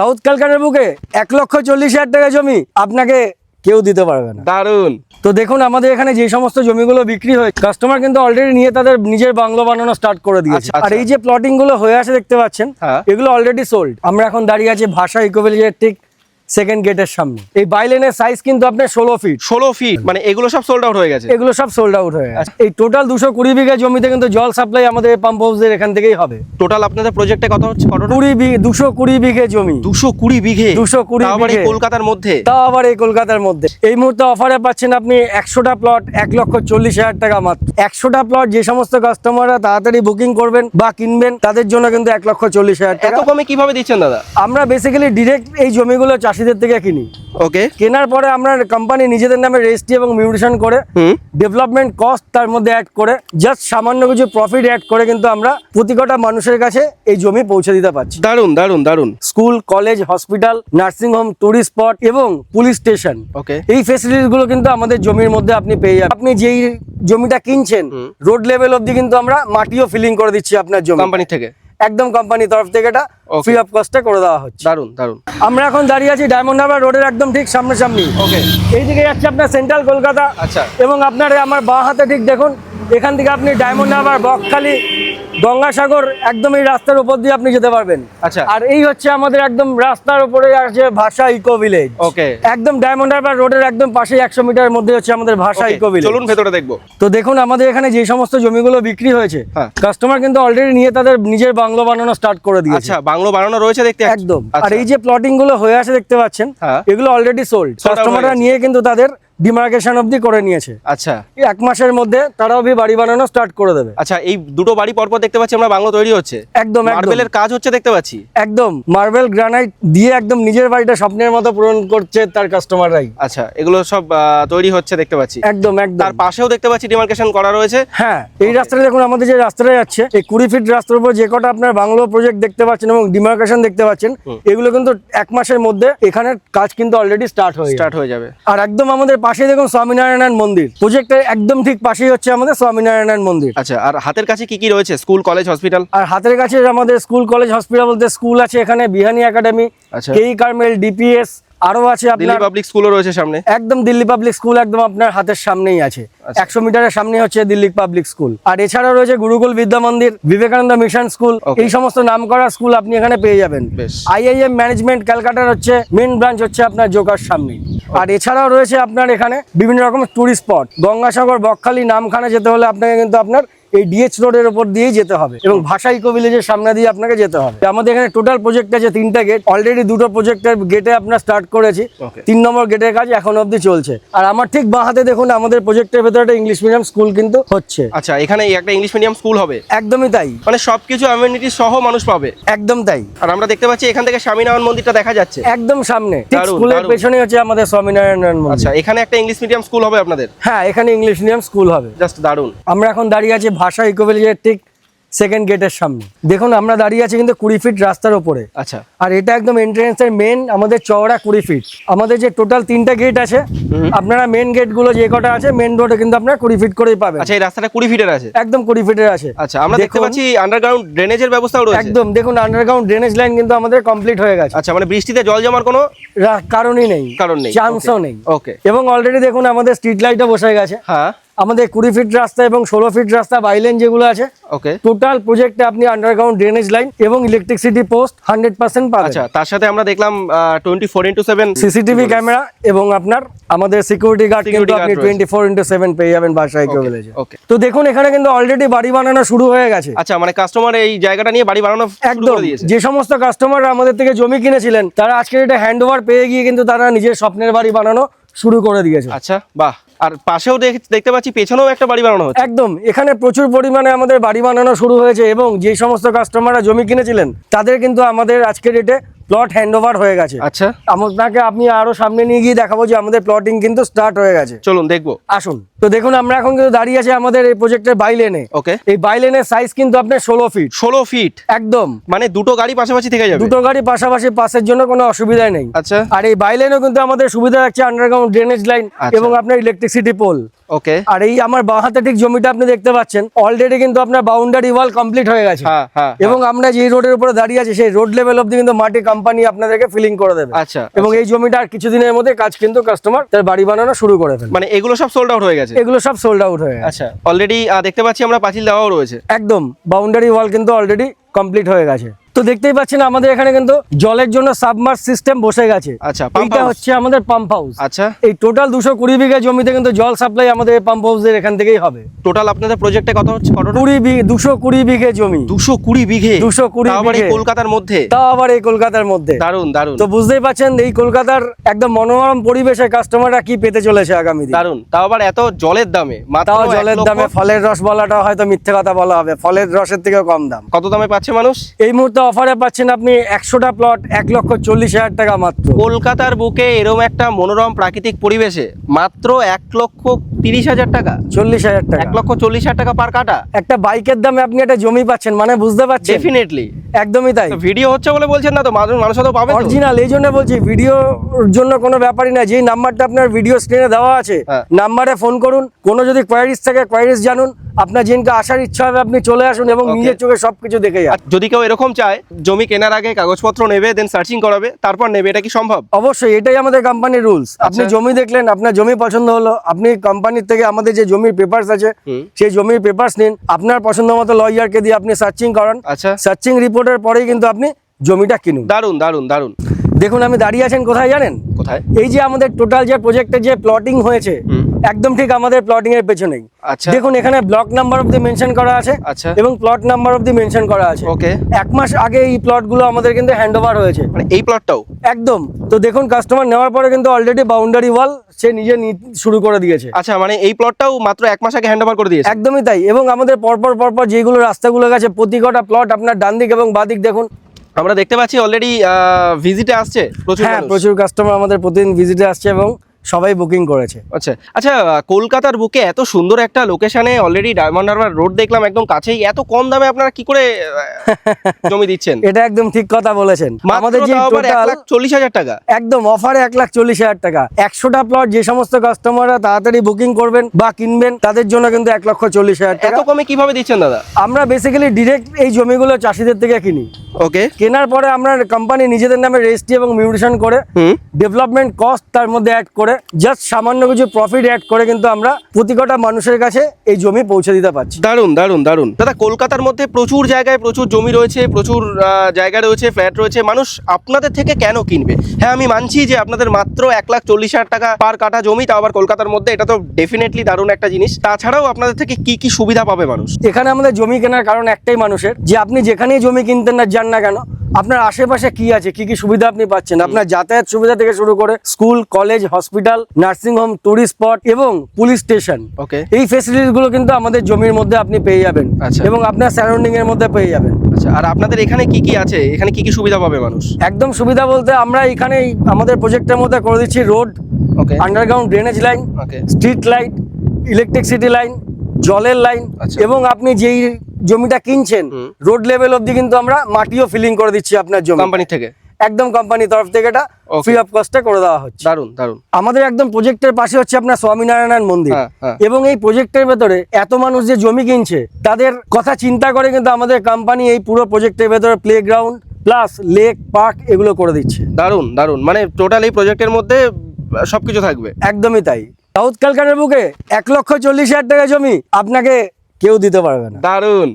South কলকাতার বুকে এক লক্ষ চল্লিশ হাজার টাকা জমি আপনাকে কেউ দিতে পারবে না দারুণ তো দেখুন আমাদের এখানে যে সমস্ত জমিগুলো বিক্রি হয় কাস্টমার কিন্তু অলরেডি নিয়ে তাদের নিজের বাংলো বানানো স্টার্ট করে দিয়েছে আচ্ছা, আচ্ছা। আর এই যে প্লটিংগুলো হয়ে আসে দেখতে পাচ্ছেন হ্যাঁ। এগুলো অলরেডি সোল্ড আমরা এখন দাঁড়িয়ে আছি ভাষা ইকোভেলিজের ঠিক সেকেন্ড গেটের সামনে। এই বাইলেনের সাইজ কিন্তু আপনার ষোলো ফিট ষোলো ফিট মানে এগুলো সব সোল্ড আউট হয়ে গেছে। এগুলো সব সোল্ড আউট হয়ে। গেছে। এই টোটাল দুশো কুড়ি বিঘা জমিতে কিন্তু জল সাপ্লাই আমাদের পাম্প হাউসের এখান থেকেই হবে। টোটাল আপনাদের প্রজেক্টে কত হচ্ছে কুড়ি বিঘে দুশো কুড়ি বিঘে জমি। দুশো কুড়ি বিঘে? 220 তাও আবার। কলকাতার মধ্যে? তাও আবার এই কলকাতার মধ্যে। এই মুহূর্তে অফারে পাচ্ছেন আপনি একশোটা প্লট এক লক্ষ চল্লিশ হাজার টাকা মাত্র। একশোটা প্লট যে সমস্ত কাস্টমাররা তাড়াতাড়ি বুকিং করবেন বা কিনবেন তাদের জন্য কিন্তু এক লক্ষ চল্লিশ হাজার টাকা। কমে কীভাবে দিচ্ছেন দাদা? আমরা বেসিক্যালি ডিরেক্ট এই জমিগুলো চাষিদের থেকে কিনি। ওকে কেনার পরে আমরা কোম্পানি নিজেদের নামে রেজিস্ট্রি এবং মিউটেশন করে ডেভেলপমেন্ট কস্ট তার মধ্যে অ্যাড করে জাস্ট সামান্য কিছু প্রফিট অ্যাড করে কিন্তু আমরা প্রতি কটা মানুষের কাছে এই জমি পৌঁছে দিতে পারছি। দারুণ দারুণ দারুণ school college hospital nursing home tourist spot এবং পুলিশ স্টেশন ওকে এই ফেসিলিটিসগুলো কিন্তু আমাদের জমির মধ্যে আপনি পেয়ে যাবেন। আপনি যেই জমিটা কিনছেন রোড লেভেল অব্দি কিন্তু আমরা মাটিও ফিলিং করে দিচ্ছি আপনার জমি। কোম্পানি থেকে? একদম কোম্পানির তরফ থেকে এটা. ফ্রি অফ কস্টে করে দেওয়া হচ্ছে। দারুণ দারুণ আমরা এখন দাঁড়িয়ে আছি ডায়মন্ড হারবার রোডের একদম ঠিক সামনাসামনি। ওকে এইদিকে যাচ্ছে আপনার সেন্ট্রাল কলকাতা আচ্ছা। এবং আপনার আমার বাঁ হাতে ঠিক দেখুন এখান থেকে আপনি ডায়মন্ড হারবার বকখালি গঙ্গাসাগর একদম এই রাস্তার উপর দিয়ে আপনি যেতে পারবেন। আচ্ছা। আর এই হচ্ছে আমাদের একদম রাস্তার উপরে আছে ভাষা ইকো ভিলেজ। ওকে। একদম ডায়মন্ড হারবার রোডের একদম পাশে একশো মিটারের মধ্যে হচ্ছে আমাদের ভাষা ইকো ভিলেজ। চলুন ভেতরে দেখব। তো দেখুন আমাদের এখানে যে সমস্ত জমিগুলো বিক্রি হয়েছে হ্যাঁ। কাস্টমার কিন্তু অলরেডি নিয়ে তাদের নিজের বাংলো বানানো স্টার্ট করে দিয়েছে। আচ্ছা বাংলো বানানো রয়েছে দেখতে একদম। আর আচ্ছা। এই যে প্লটিংগুলো হয়ে আছে দেখতে পাচ্ছেন হ্যাঁ। এগুলো অলরেডি সোল্ড হয়ে কাস্টমাররা নিয়ে কিন্তু তাদের ডিমার্কেশন অবধি করে নিয়েছে। আচ্ছা। এক মাসের মধ্যে তারাও ভি বাড়ি বানানো স্টার্ট করে দেবে। আচ্ছা এই দুটো বাড়ি পরপর দেখতে পাচ্ছি আমরা বাংলো তৈরি হচ্ছে। একদম মার্বেলের কাজ হচ্ছে দেখতে পাচ্ছি। একদম মার্বেল গ্রানাইট দিয়ে একদম নিজের বাড়িটা স্বপ্নের মতো পূরণ করছে তার কাস্টমাররাই আচ্ছা এগুলো সব তৈরি হচ্ছে দেখতে পাচ্ছি। একদম একদম। তার পাশেও দেখতে পাচ্ছি ডিমার্কেশন করা রয়েছে। হ্যাঁ এই রাস্তাটা দেখুন আমাদের যে রাস্তাটা যাচ্ছে এই কুড়ি ফিট রাস্তার উপর যে কটা আপনার বাংলো প্রজেক্ট দেখতে পাচ্ছেন এবং ডিমার্কেশন দেখতে পাচ্ছেন এগুলো কিন্তু এক মাসের মধ্যে এখানের কাজ কিন্তু অলরেডি স্টার্ট হয়ে স্টার্ট হয়ে যাবে। আর একদম আমাদের পাশে দেখুন স্বামীনারায়ণ মন্দির। প্রজেক্টের একদম ঠিক পাশেই হচ্ছে আমাদের স্বামীনারায়ণ মন্দির। আচ্ছা আর হাতের কাছে কি কি রয়েছে? School college hospital? আর হাতের কাছে আমাদের স্কুল কলেজ হসপিটাল বলতে স্কুল আছে এখানে বিহানি একাডেমি আচ্ছা। কেই কার্মেল ডিপিএস আরও আছে দিল্লি পাবলিক স্কুলও রয়েছে সামনে। একদম দিল্লি পাবলিক স্কুল একদম আপনার হাতের সামনেই আছে। আচ্ছা। একশো মিটারের সামনে হচ্ছে দিল্লি পাবলিক স্কুল আর এছাড়াও রয়েছে গুরুকুল বিদ্যা মন্দির বিবেকানন্দ মিশন স্কুল এই সমস্ত নাম করা স্কুল আপনি এখানে পেয়ে যাবেন। আইআইএম ম্যানেজমেন্ট ক্যালকাটার হচ্ছে মেন ব্রাঞ্চ হচ্ছে আপনার জোকার সামনে। আর এছাড়াও রয়েছে আপনার এখানে বিভিন্ন রকম টুরিস্ট স্পট গঙ্গাসাগর বকখালি নামখানা যেতে হলে আপনাকে কিন্তু আপনার এই ডিএচ রোডের উপর দিয়েই যেতে হবে। এবং ভাষা ইকো ভিলেজের সামনে দিয়ে আপনাকে যেতে হবে। আমাদের এখানে টোটাল প্রজেক্ট আছে তিনটা গেট অলরেডি দুটো প্রজেক্টের গেটে আপনার স্টার্ট করেছি। তিন নম্বর গেটের কাজ এখন অবধি চলছে। আর আমার ঠিক বাঁ হাতে দেখুন আমাদের প্রজেক্টের ভেতরে একটা ইংলিশ মিডিয়াম স্কুল কিন্তু হচ্ছে। আচ্ছা এখানে একটা ইংলিশ মিডিয়াম স্কুল হবে? একদমই তাই। মানে সবকিছু অ্যামিউনিটি সহ মানুষ পাবে? একদম তাই। আর আমরা দেখতে পাচ্ছি এখান থেকে স্বামীনারায়ণ মন্দিরটা দেখা যাচ্ছে। একদম সামনে। স্কুলের পেছনে হচ্ছে আমাদের স্বামীনারায়ণ মন্দির। আচ্ছা এখানে একটা ইংলিশ মিডিয়াম স্কুল হবে আপনাদের? হ্যাঁ এখানে ইংলিশ মিডিয়াম স্কুল হবে। জাস্ট দারুণ। আমরা এখন দাঁড়িয়ে আছি ভাষা ইকো ভিলেজের ঠিক সেকেন্ড গেটের সামনে। দেখুন আমরা দাঁড়িয়ে আছি কিন্তু কুড়ি ফিট রাস্তার উপরে আচ্ছা। আর এটা একদম এন্ট্রেন্সের মেন আমাদের চওড়া কুড়ি ফিট আমাদের যে টোটাল তিনটা গেট আছে আপনারা মেন গেটগুলো যে কটা আছে মেন রোডে কিন্তু আপনারা কুড়ি ফিট করেই পাবেন। আচ্ছা এই রাস্তাটা কুড়ি ফিটের আছে? একদম কুড়ি ফিটের আছে। আচ্ছা আমরা দেখতে পাচ্ছি আন্ডারগ্রাউন্ড ড্রেনেজের ব্যবস্থাও রয়েছে। একদম দেখুন আন্ডারগ্রাউন্ড ড্রেনেজ লাইন কিন্তু আমাদের কমপ্লিট হয়ে গেছে। আচ্ছা মানে বৃষ্টিতে জল জমার কোনো কারণই নেই। কারণ নেই চান্সও নেই। ওকে এবং অলরেডি দেখুন আমাদের স্ট্রিট লাইটও বসে গেছে। হ্যাঁ। আমাদের কুড়ি ফিট রাস্তা এবং ষোলো ফিট রাস্তা বাইলেন যেগুলো আছে ওকে টোটাল প্রজেক্টে আপনি আন্ডারগ্রাউন্ড ড্রেনেজ লাইন এবং ইলেকট্রিসিটি পোস্ট হান্ড্রেড পার্সেন্ট পাবেন। আচ্ছা তার সাথে আমরা দেখলাম twenty four into seven CCTV camera এবং আপনার আমাদের সিকিউরিটি গার্ড কিন্তু আপনি টোয়েন্টি ফোর ইন্টু সেভেন পেয়ে যাবেন বাসায় কেউ ওকে তো দেখুন এখানে কিন্তু অলরেডি বাড়ি বানানো শুরু হয়ে গেছে। আচ্ছা মানে কাস্টমার এই জায়গাটা নিয়ে বাড়ি বানানো একদম। যে সমস্ত কাস্টমার আমাদের থেকে জমি কিনেছিলেন তারা আজকে এটা হ্যান্ড ওভার পেয়ে গিয়ে কিন্তু তারা নিজের স্বপ্নের বাড়ি বানানো শুরু করে দিয়েছে। আচ্ছা বাহ। আর পাশেও দেখ- দেখতে পাচ্ছি পেছনেও একটা বাড়ি বানানো হচ্ছে। একদম এখানে প্রচুর পরিমাণে আমাদের বাড়ি বানানো শুরু হয়েছে এবং যে সমস্ত কাস্টমাররা জমি কিনেছিলেন তাদের কিন্তু আমাদের আজকের ডেটে প্লট হ্যান্ড ওভার হয়ে গেছে। আচ্ছা। আপনাকে আপনি আরও সামনে নিয়ে গিয়ে দেখাবো যে আমাদের প্লটিং কিন্তু স্টার্ট হয়ে গেছে। চলুন দেখব। আসুন। তো দেখুন আমরা এখন কিন্তু দাঁড়িয়ে আছি আমাদের এই প্রজেক্টের বাইলেনে ওকে এই বাইলেনের সাইজ কিন্তু আপনার ষোলো ফিট ষোলো ফিট একদম। মানে দুটো গাড়ি পাশাপাশি থেকে যাবে? দুটো গাড়ি পাশাপাশি পাশের জন্য কোনো অসুবিধাই নেই। আচ্ছা। আর এই বাইলেনও কিন্তু আমাদের সুবিধা রাখছে আন্ডারগ্রাউন্ড ড্রেনেজ লাইন। এবং আপনার ইলেকট্রিসিটি পোল ওকে আর এই আমার বাঁ হাতে ঠিক জমিটা আপনি দেখতে পাচ্ছেন অলরেডি কিন্তু আপনার বাউন্ডারি ওয়াল কমপ্লিট হয়ে গেছে। হ্যাঁ হ্যাঁ এবং আমরা যে রোডের উপরে দাঁড়িয়ে আছি সেই রোড লেভেল অব্দি কিন্তু মাটি কোম্পানি আপনাদেরকে ফিলিং করে দেবে। আচ্ছা এবং এই জমিটা আর কিছুদিনের মধ্যে কাজ কিন্তু কাস্টমার তার বাড়ি বানানো শুরু করে ফেলবে। মানে এগুলো সব সোল্ড আউট হয়ে গেছে? এগুলো সব সোল্ড আউট হয়ে আচ্ছা অলরেডি দেখতে পাচ্ছি আমরা পাঁচিল দেওয়াও রয়েছে। একদম বাউন্ডারি ওয়াল কিন্তু অলরেডি কমপ্লিট হয়ে গেছে। তো দেখতেই পাচ্ছেন আমাদের এখানে কিন্তু জলের জন্য সাবমার্স সিস্টেম বসে গেছে। আচ্ছা, হচ্ছে আমাদের পাম্প হাউস আচ্ছা। এই টোটাল দুশো কুড়ি বিঘা জমিতে কিন্তু জল সাপ্লাই আমাদের পাম্প হাউসের এখান থেকেই হবে। টোটাল আপনাদের প্রজেক্টে কত হচ্ছে কুড়ি বিঘে দুশো কুড়ি বিঘে জমি। দুশো কুড়ি বিঘে? 220 তাও আবার এই বিঘে। কলকাতার মধ্যে? তাও আবার এই কলকাতার মধ্যে। দারুণ দারুণ তো বুঝতেই পারছেন এই কলকাতার একদম মনোরম পরিবেশে কাস্টমাররা কি পেতে চলেছে আগামী দিন? দারুণ তাও আবার এত জলের দামে তাও জলের দামে ফলের রস বলাটা হয়তো মিথ্যে কথা বলা হবে। ফলের রসের থেকেও কম দাম। কত দামে পাচ্ছে মানুষ? এই মুহূর্তে অফারে পাচ্ছেন আপনি একশোটা প্লট এক লক্ষ চল্লিশ হাজার টাকা মাত্র। কলকাতার বুকে এরকম একটা মনোরম প্রাকৃতিক পরিবেশে মাত্র এক লক্ষ তিরিশ হাজার টাকা। চল্লিশ হাজার টাকা। এক লক্ষ চল্লিশ হাজার টাকা পার কাটা। একটা বাইকের দামে আপনি একটা জমি পাচ্ছেন মানে বুঝতে পারছেন? ডেফিনেটলি একদমই তাই। ভিডিও হচ্ছে বলে বলছেন না তো? মানুষ তো পাবে অরিজিনাল এই জন্য বলছি ভিডিওর জন্য কোনো ব্যাপারই না যেই নাম্বারটা আপনার ভিডিও স্ক্রিনে দেওয়া আছে হ্যাঁ। নাম্বারে ফোন করুন। কোনো যদি কোয়ারিজ থাকে কোয়ারিজ জানুন। আপনার যেদিনকে আসার ইচ্ছা হবে আপনি চলে আসুন এবং নিজের চোখে সবকিছু দেখে যান। যদি কেউ এরকম চায় জমি কেনার আগে কাগজপত্র নেবে দেন সার্চিং করাবে তারপর নেবে এটা কি সম্ভব? অবশ্যই এটাই আমাদের কোম্পানির রুলস আপনি আচ্ছা। জমি দেখলেন আপনার জমি পছন্দ হলো আপনি কোম্পানির থেকে আমাদের যে জমির পেপারস আছে সেই জমির পেপারস নিন আপনার পছন্দ মতো লয়ারকে দিয়ে আপনি সার্চিং করান। আচ্ছা। সার্চিং রিপোর্টের পরেই কিন্তু আপনি জমিটা কিনুন। দারুণ দারুণ দারুণ দেখুন আমি দাঁড়িয়ে আছেন কোথায় জানেন? কোথায়? এই যে আমাদের টোটাল যে প্রজেক্টের যে প্লটিং হয়েছে একদম ঠিক আমাদের প্লটিং এর পেছনেই। আচ্ছা। দেখুন এখানে block number of the mention করা আছে আচ্ছা। এবং plot number of the mention করা আছে। ওকে এক মাস আগে এই প্লটগুলো আমাদের কিন্তু হ্যান্ড ওভার হয়েছে। মানে এই প্লটটাও একদম। তো দেখুন কাস্টমার নেওয়ার পরে কিন্তু অলরেডি বাউন্ডারি ওয়াল সে নিজে শুরু করে দিয়েছে। আচ্ছা মানে এই প্লটটাও মাত্র এক মাস আগে হ্যান্ড ওভার করে দিয়েছে? একদমই তাই। এবং আমাদের পরপর পরপর যেগুলো রাস্তাগুলো গেছে প্রতি কটা প্লট আপনার ডান দিক এবং বাদিক দেখুন। আমরা দেখতে পাচ্ছি অলরেডি ভিজিটে আসছে প্রচুর হ্যাঁ প্রচুর কাস্টমার আমাদের প্রতিদিন ভিজিটে আসছে এবং সবাই বুকিং করেছে। আচ্ছা আচ্ছা কলকাতার বুকে এত সুন্দর একটা লোকেশনে অলরেডি ডায়মন্ড হারবার রোড দেখলাম একদম কাছেই এত কম দামে আপনারা কি করে জমি দিচ্ছেন? এটা একদম ঠিক কথা বলেছেন। আমাদের যে চল্লিশ হাজার টাকা। একদম অফারে এক লাখ চল্লিশ হাজার টাকা। একশোটা প্লট যে সমস্ত কাস্টমাররা তাড়াতাড়ি বুকিং করবেন বা কিনবেন তাদের জন্য কিন্তু এক লক্ষ চল্লিশ হাজার টাকা। এত কমে কীভাবে দিচ্ছেন দাদা? আমরা বেসিক্যালি ডিরেক্ট এই জমিগুলো চাষিদের থেকে কিনি। ওকে কেনার পরে আমরা কোম্পানি নিজেদের নামে রেজিস্ট্রি এবং মিউটেশন করে ডেভেলপমেন্ট কস্ট তার মধ্যে অ্যাড করে জাস্ট সামান্য কিছু প্রফিট অ্যাড করে কিন্তু আমরা প্রতি কটা মানুষের কাছে এই জমি পৌঁছে দিতে পারছি। দারুণ দারুণ দারুণ দাদা কলকাতার মধ্যে প্রচুর জায়গায় প্রচুর জমি রয়েছে প্রচুর জায়গা রয়েছে ফ্ল্যাট রয়েছে। মানুষ আপনাদের থেকে কেন কিনবে? হ্যাঁ আমি মানছি যে আপনাদের মাত্র এক লাখ চল্লিশ হাজার টাকা পার কাটা জমি তাও আবার কলকাতার মধ্যে এটা তো ডেফিনেটলি দারুণ একটা জিনিস। তাছাড়াও আপনাদের থেকে কি কি সুবিধা পাবে মানুষ? এখানে আমাদের জমি কেনার কারণ একটাই মানুষের যে আপনি যেখানেই জমি কিনতেন না যান না কেন আপনার আশেপাশে কি আছে? কি কি সুবিধা আপনি পাচ্ছেন? আপনার যাতায়াত সুবিধা থেকে শুরু করে school college hospital nursing home tourist spot এবং পুলিশ স্টেশন। ওকে। এই ফেসিলিটিসগুলো কিন্তু আমাদের জমির মধ্যে আপনি পেয়ে যাবেন আচ্ছা। এবং আপনার সারাউন্ডিং এর মধ্যে পেয়ে যাবেন। আচ্ছা আর আপনাদের এখানে কি কি আছে? এখানে কি কি সুবিধা পাবে মানুষ? একদম সুবিধা বলতে আমরা এখানে আমাদের প্রজেক্টের মধ্যে করে দিচ্ছি road okay. Underground drainage line okay. Street light electricity line জলের লাইন আচ্ছা। এবং আপনি যেই জমিটা কিনছেন রোড লেভেল অবধি কিন্তু আমরা মাটিও ফিলিং করে দিচ্ছি আপনার জমি। কোম্পানি থেকে? একদম কোম্পানির তরফ থেকে এটা. ফ্রি অফ কস্টে করে দেওয়া হচ্ছে। দারুণ দারুণ আমাদের একদম প্রজেক্টের পাশে হচ্ছে আপনার স্বামীনারায়ণ মন্দির। হ্যাঁ, হ্যাঁ। এবং এই প্রজেক্টের ভেতরে এত মানুষ যে জমি কিনছে তাদের কথা চিন্তা করে কিন্তু আমাদের কোম্পানি এই পুরো প্রজেক্টের ভেতরে playground plus lake park এগুলো করে দিচ্ছে। দারুণ দারুণ মানে টোটাল এই প্রজেক্টের মধ্যে সবকিছু থাকবে। একদমই তাই। সাউথ ক্যালকাটার বুকে এক লক্ষ চল্লিশ হাজার টাকা জমি আপনাকে কেউ দিতে পারবে না। দারুণ